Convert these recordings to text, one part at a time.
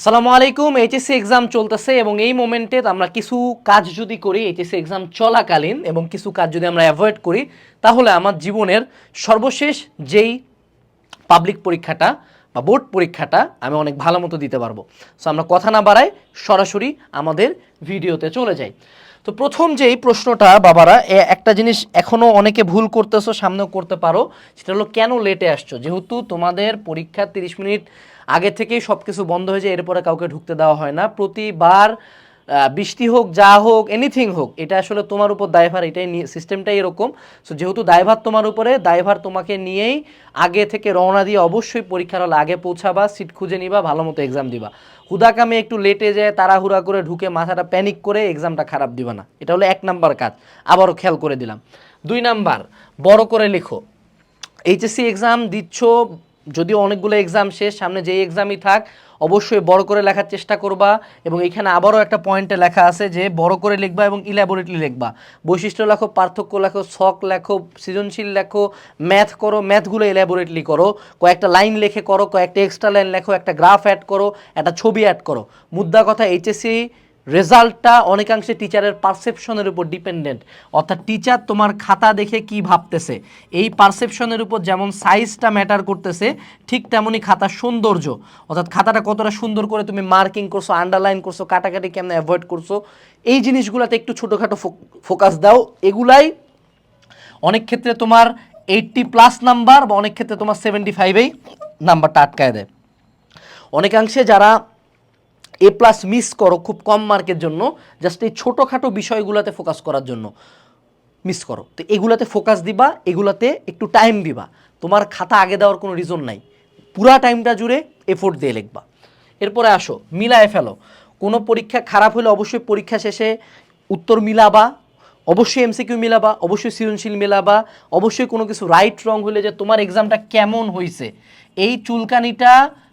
আসসালামু আলাইকুম HSC exam চলতেছে এবং এই মোমেন্টে আমরা কিছু কাজ যদি করি এইচএসসি এক্সাম চলাকালীন এবং কিছু কাজ যদি আমরা অ্যাভয়েড করি, তাহলে আমার জীবনের সর্বশেষ যেই পাবলিক পরীক্ষাটা বা বোর্ড পরীক্ষাটা আমি অনেক ভালো মতো দিতে পারব। সো আমরা কথা না বাড়াই সরাসরি আমাদের ভিডিওতে চলে যাই। তো প্রথম যেই প্রশ্নটা, বাবারা একটা জিনিস এখনও অনেকে ভুল করতেছো, সামনেও করতে পারো, সেটা হলো কেন লেটে আসছো? যেহেতু তোমাদের পরীক্ষা তিরিশ মিনিট আগে থেকেই সব কিছু বন্ধ হয়ে যায়, এরপরে কাউকে ঢুকতে দেওয়া হয় না। প্রতিবার বৃষ্টি হোক, যা হোক এনিথিং হোক, এটা আসলে তোমার উপর দায়ভার, এটাই সিস্টেমটাই এরকম। সো যেহেতু দায়ভার তোমার উপরে, দায়ভার তোমাকে নিয়েই আগে থেকে রওনা দিয়ে অবশ্যই পরীক্ষার হলে আগে পৌঁছাবা সিট খুঁজে নিবা, ভালো মতো এক্সাম দিবা। হুদাকামে একটু লেটে যায় তাড়াহুড়া করে ঢুকে মাথাটা প্যানিক করে এক্সামটা খারাপ দিবা না। এটা হলো এক নাম্বার কাজ। আবারও খেয়াল করে দিলাম। দুই নাম্বার, বড় করে লেখো। এইচএসসি এক্সাম দিচ্ছ যদিও অনেকগুলো এক্সাম শেষ, সামনে যেই এক্সামই থাক, অবশ্যই বড় করে লেখার চেষ্টা করবা এবং এখানে আবারও একটা পয়েন্টে লেখা আছে যে বড় করে লিখবা এবং ইলাবোরেটলি লিখবা। বৈশিষ্ট্য লেখো, পার্থক্য লেখো ছক লেখো, সৃজনশীল লেখো ম্যাথ করো ম্যাথগুলো ইলাবোরেটলি করো, কয়েকটা লাইন লেখে করো, কয়েকটা এক্সট্রা লাইন লেখো, একটা গ্রাফ অ্যাড করো, একটা ছবি অ্যাড করো। মুদ্রা কথা এইচএসসি রেজাল্টটা অনেকাংশে টিচারের পারসেপশনের উপর ডিপেন্ডেন্ট অর্থাৎ টিচার তোমার খাতা দেখে কি ভাবতেছে। এই পারসেপশনের উপর যেমন সাইজটা ম্যাটার করতেছে, ঠিক তেমনই খাতার সৌন্দর্য। অর্থাৎ খাতাটা কতটা সুন্দর করে তুমি মার্কিং করছ আন্ডারলাইন করছ, কাটাকাটি কেমন অ্যাভয়েড করছ, এই জিনিসগুলোতে একটু ছোটোখাটো ফোকাস দাও। এগুলাই অনেক ক্ষেত্রে তোমার এইটটি প্লাস নাম্বার বা অনেক ক্ষেত্রে তোমার সেভেন্টি ফাইভেই নাম্বারটা আটকায় দেয়। অনেকাংশে যারা এ প্লাস মিস করো খুব কম মার্কের জন্য জাস্ট এই ছোটোখাটো বিষয়গুলোতে ফোকাস করার জন্য মিস করো। তো এগুলাতে ফোকাস দিবা, এগুলাতে একটু টাইম দিবা। তোমার খাতা আগে দেওয়ার কোনো রিজন নাই। পুরা টাইমটা জুড়ে এফোর্ট দিয়ে লিখবা। এরপরে আসো, মিলায় ফেলো। কোনো পরীক্ষা খারাপ হলে অবশ্যই পরীক্ষা শেষে উত্তর মিলাবা, অবশ্যই এমসিকিউ মিলাবা, অবশ্যই সৃজনশীল মিলাবা, অবশ্যই কোনো কিছু রাইট রং হলে যে তোমার এক্সামটা কেমন হয়েছে এই চুলকানিটা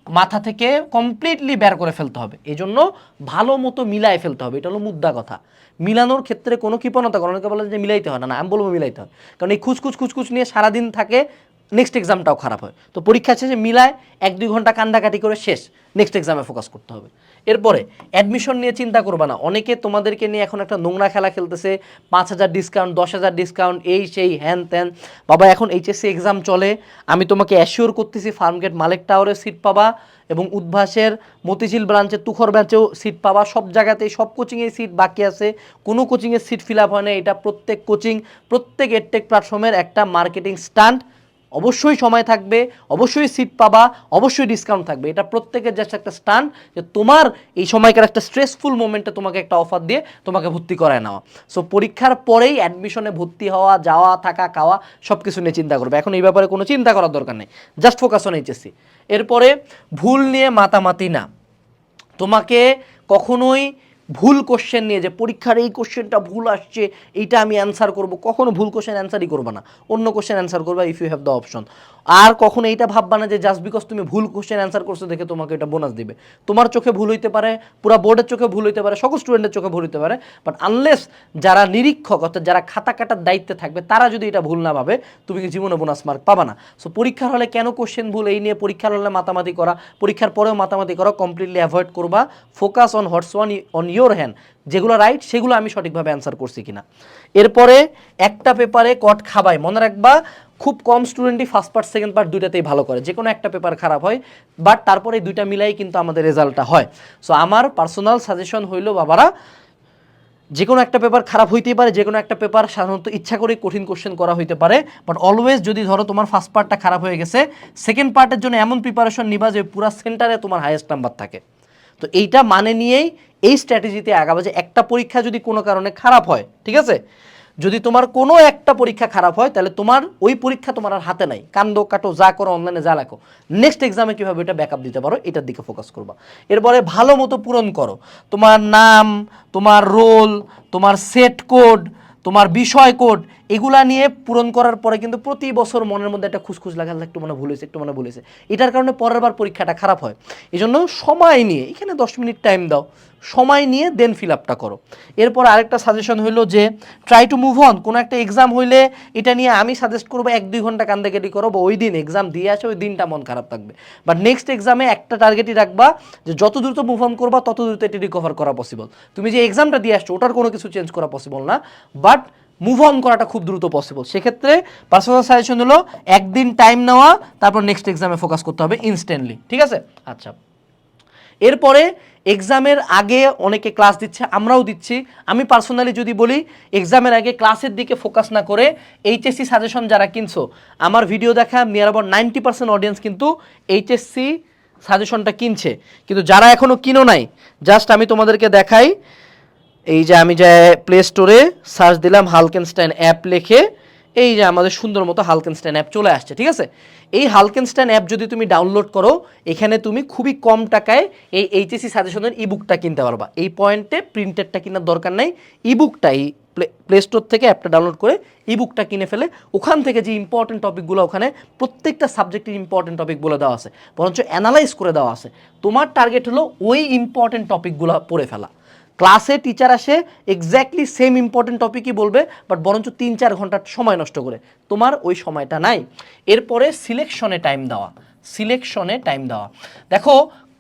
মাথা থেকে কমপ্লিটলি বের করে ফেলতে হবে। এই জন্য ভালো মতো মিলায় ফেলতে হবে। এটা হলো মুদ্রা কথা। মিলানোর ক্ষেত্রে কোনো কৃপণতা করো অনেকে বলে যে মিলাইতে হয় না। না, আমি বলব মিলাইতে হয়। কারণ এই খুচখুচ খুচখুচ নিয়ে সারাদিন থাকে নেক্সট এক্সামটাও খারাপ হয়। তো পরীক্ষা শেষে মিলায়, এক দুই ঘণ্টা কান্দাকাটি করে শেষ নেক্সট এক্সামে ফোকাস করতে হবে। এরপরে অ্যাডমিশন নিয়ে চিন্তা করবে না। অনেকে তোমাদেরকে নিয়ে এখন একটা নোংরা খেলা খেলতেছে, পাঁচ হাজার ডিসকাউন্ট দশ হাজার ডিসকাউন্ট এই সেই, হ্যান ত্যান। বাবা, এখন এইচএসসি এক্সাম চলে। আমি তোমাকে অ্যাসিওর করতেছি, ফার্মগেট মালিক টাওয়ারে সিট পাবা এবং উদ্ভাসের, মতিঝিল ব্রাঞ্চের তুখর ব্যাচেও সিট পাবা। সব জায়গাতেই, সব কোচিংয়ে সিট বাকি আছে। কোনো কোচিংয়ের সিট ফিল আপ হয় না। এটা প্রত্যেক কোচিং প্রত্যেক এডটেক প্ল্যাটফর্মের একটা মার্কেটিং স্টান্ট অবশ্যই সময় থাকবে, অবশ্যই সিট পাবা, অবশ্যই ডিসকাউন্ট থাকবে। এটা প্রত্যেকের জাস্ট একটা স্টান যে তোমার এই সময়কার একটা স্ট্রেসফুল মোমেন্টে তোমাকে একটা অফার দিয়ে তোমাকে ভর্তি করায় নেওয়া। সো পরীক্ষার পরেই অ্যাডমিশনে ভর্তি হওয়া, যাওয়া, থাকা, খাওয়া সব কিছু নিয়ে চিন্তা করবে। এখন এই ব্যাপারে কোনো চিন্তা করার দরকার নেই। জাস্ট ফোকাস অন এইচএসসি এরপরে ভুল নিয়ে মাতামাতি না। তোমাকে কখনোই ভুল কোশ্চেন নিয়ে যে পরীক্ষার এই কোশ্চেনটা ভুল আসছে, এইটা আমি অ্যান্সার করব। কখনো ভুল কোশ্চেন অ্যান্সারই করবে না। অন্য কোশ্চেন অ্যান্সার করবা if you have the option আর কখনো এইটা ভাববা না যে জাস্ট বিকজ তুমি ভুল কোশ্চেন অ্যান্সার করছ দেখে তোমাকে এটা বোনাস দিবে। তোমার চোখে ভুল হইতে পারে, পুরা বোর্ডের চোখে ভুল হইতে পারে, সকল স্টুডেন্টের চোখে ভুল হইতে পারে বাট আনলেস যারা নিরীক্ষক অর্থাৎ যারা খাতা কাটার দায়িত্বে থাকবে, তারা যদি এটা ভুল না ভাবে, তুমি জীবনে বোনাস মার্ক পাবা না? সো পরীক্ষার হলে কেন কোশ্চেন ভুল? এই নিয়ে পরীক্ষার হলে মাতামাতি করা, পরীক্ষার পরেও মাতামাতি করা কমপ্লিটলি অ্যাভয়েড করবা। Focus on what's one on your hand যেগুলো রাইট সেগুলো আমি সঠিকভাবে অ্যান্সার করছি কিনা। এরপরে একটা পেপারে কট খাবাই মনে রাখবা, খুব কম স্টুডেন্টই ফার্স্ট পার্ট সেকেন্ড পার্ট দুইটাতেই ভালো করে। যে কোনো একটা পেপার খারাপ হয় বাট তারপরে দুইটা মিলাই কিন্তু আমাদের রেজাল্টটা হয়। সো আমার পার্সোনাল সাজেশন হইল, বাবারা যে কোনো একটা পেপার খারাপ হইতেই পারে যে কোনো একটা পেপার সাধারণত ইচ্ছা করে কঠিন কোশ্চেন করা হইতে পারে বাট অলওয়েজ যদি ধরো তোমার ফার্স্ট পার্টটা খারাপ হয়ে গেছে সেকেন্ড পার্টের জন্য এমন প্রিপারেশন নিবা যে পুরা সেন্টারে তোমার হাইয়েস্ট নাম্বার থাকে। তো এইটা মানে নিয়েই এই স্ট্র্যাটেজিতে আগাবে যে একটা পরীক্ষা যদি কোনো কারণে খারাপ হয়, ঠিক আছে? যদি তোমার কোনো একটা পরীক্ষা খারাপ হয়, তাহলে তোমার ওই পরীক্ষা তোমার আর হাতে নাই। কান্দো, কাটো, যা করো অনলাইনে যা লেখো। নেক্সট এক্সামে কীভাবে এটা ব্যাকআপ দিতে পারো, এটার দিকে ফোকাস করবা। এরপরে ভালো মতো পূরণ করো। তোমার নাম, তোমার রোল তোমার সেট কোড তোমার বিষয় কোড এগুলা নিয়ে পূরণ করার পরে কিন্তু প্রতি বছর মনের মধ্যে একটা খুসখুস লাগা একটু মনে ভুল হয়েছে, একটু মনে ভুল হয়েছে। এটার কারণে পরের বার পরীক্ষাটা খারাপ হয়। এই জন্য সময় নিয়ে, এখানে দশ মিনিট টাইম দাও, সময় নিয়ে দেন ফিল আপটা করো। এরপর আরেকটা সাজেশন হইল যে ট্রাই টু মুভ অন কোনো একটা এক্সাম হইলে এটা নিয়ে আমি সাজেস্ট করব, এক দুই ঘণ্টা কান্দাকাটি করো, বা ওই দিন এক্সাম দিয়ে আসে, ওই দিনটা মন খারাপ থাকবে। বাট নেক্সট এক্সামে একটা টার্গেটই রাখবা, যে যত দ্রুত মুভ অন করবা, তত দ্রুত এটি রিকভার করা পসিবল তুমি যে এক্সামটা দিয়ে আসছো, ওটার কোনো কিছু চেঞ্জ করা পসিবল না। বাট মুভ অন করাটা খুব দ্রুত পসিবল সেক্ষেত্রে পার্সোনাল সাজেশন হলো একদিন টাইম নেওয়া, তারপর নেক্সট এক্সামে ফোকাস করতে হবে ইনস্ট্যান্টলি ঠিক আছে? আচ্ছা। এরপরে এক্সামের আগে অনেকে ক্লাস দিচ্ছে, আমরাও দিচ্ছি। আমি পার্সোনালি যদি বলি এক্সামের আগে ক্লাসের দিকে ফোকাস না করে এইচএসসি সাজেশন যারা কিনছো, আমার ভিডিও দেখা near about ninety percent audience কিন্তু এইচএসসি সাজেশনটা কিনছে। কিন্তু যারা এখনও কিনো নাই জাস্ট আমি তোমাদেরকে দেখাই এই যে আমি যে প্লে স্টোরে সার্চ দিলাম হালকেনস্টাইন অ্যাপ লিখে, এই যে আমাদের সুন্দর মতো হালকেনস্টাইন অ্যাপ চলে আসছে, ঠিক আছে? এই হালকেনস্টাইন অ্যাপ যদি তুমি ডাউনলোড করো, এখানে তুমি খুবই কম টাকায় এই এইচএসসি সাজেশনের ইবুকটা কিনতে পারবা। এই পয়েন্টে প্রিন্টেডটা কেনার দরকার নাই। ইবুকটা এই প্লে স্টোর থেকে অ্যাপটা ডাউনলোড করে ইবুকটা কিনে ফেলে, ওখান থেকে যে ইম্পর্টেন্ট টপিকগুলো ওখানে প্রত্যেকটা সাবজেক্টের ইম্পর্টেন্ট টপিক বলে দেওয়া আছে, বরঞ্চ অ্যানালাইজ করে দেওয়া আছে। তোমার টার্গেট হলো ওই ইম্পর্টেন্ট টপিকগুলো পড়ে ফেলা। ক্লাসে টিচার আসে এক্স্যাক্টলি সেম ইম্পর্টেন্ট টপিকই বলবে বাট বরঞ্চ তিন চার ঘণ্টা সময় নষ্ট করে। তোমার ওই সময়টা নাই। এরপরে সিলেকশনে টাইম দেওয়া। সিলেকশনে টাইম দেওয়া। দেখো,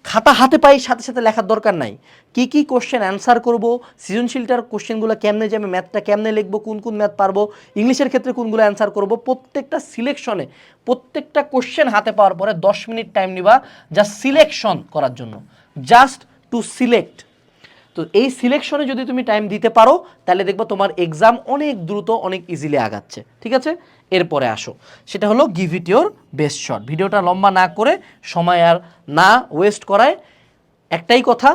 খাতা হাতে পাই সাথে সাথে লেখার দরকার নাই। কি কি কোশ্চেন অ্যান্সার করব সৃজনশীলটার কোশ্চেনগুলো কেমনে যে আমি ম্যাথটা কেমনে লিখব, কোন কোন ম্যাথ পারব, ইংলিশের ক্ষেত্রে কোনগুলো অ্যান্সার করব, প্রত্যেকটা সিলেকশনে প্রত্যেকটা কোশ্চেন হাতে পাওয়ার পরে দশ মিনিট টাইম নিবা জাস্ট সিলেকশন করার জন্য। জাস্ট টু সিলেক্ট তো এই সিলেকশনে যদি তুমি টাইম দিতে পারো, তাহলে দেখব তোমার এক্সাম অনেক দ্রুত, অনেক ইজিলি আগাচ্ছে। ঠিক আছে? এরপরে আসো। সেটা হলো give it your best shot ভিডিওটা লম্বা না করে সময় আর না ওয়েস্ট করায় একটাই কথা,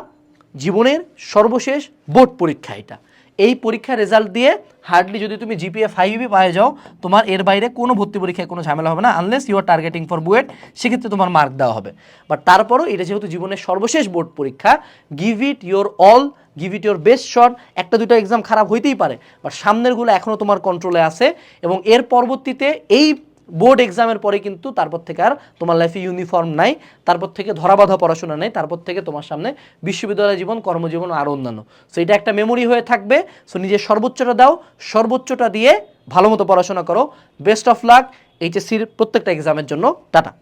জীবনের সর্বশেষ বোর্ড পরীক্ষা এটা। এই পরীক্ষার রেজাল্ট দিয়ে হার্ডলি যদি তুমি জিপিএ ফাইভই পায়ে যাও, তোমার এর বাইরে কোনো ভর্তি পরীক্ষায় কোনো ঝামেলা হবে না unless you are targeting for BUET. সেক্ষেত্রে তোমার মার্ক দেওয়া হবে। বাট তারপরও এটা যেহেতু জীবনের সর্বশেষ বোর্ড পরীক্ষা give it your all give it your best shot একটা দুটো এক্সাম খারাপ হইতেই পারে। বাট সামনেরগুলো এখনও তোমার কন্ট্রোলে আছে এবং এর পরবর্তীতে এই বোর্ড এক্সামের পরে কিন্তু তারপর থেকে আর তোমার লাইফে ইউনিফর্ম নাই, তারপর থেকে ধরাবাধা পড়াশোনা নেই, তারপর থেকে তোমার সামনে বিশ্ববিদ্যালয় জীবন, কর্মজীবন আর অন্যান্য। সো এটা একটা মেমোরি হয়ে থাকবে। সো নিজের সর্বোচ্চটা দাও, সর্বোচ্চটা দিয়ে ভালো মতো পড়াশোনা করো। বেস্ট অফ লাক এইচএসসির প্রত্যেকটা এক্সামের জন্য, টাটা।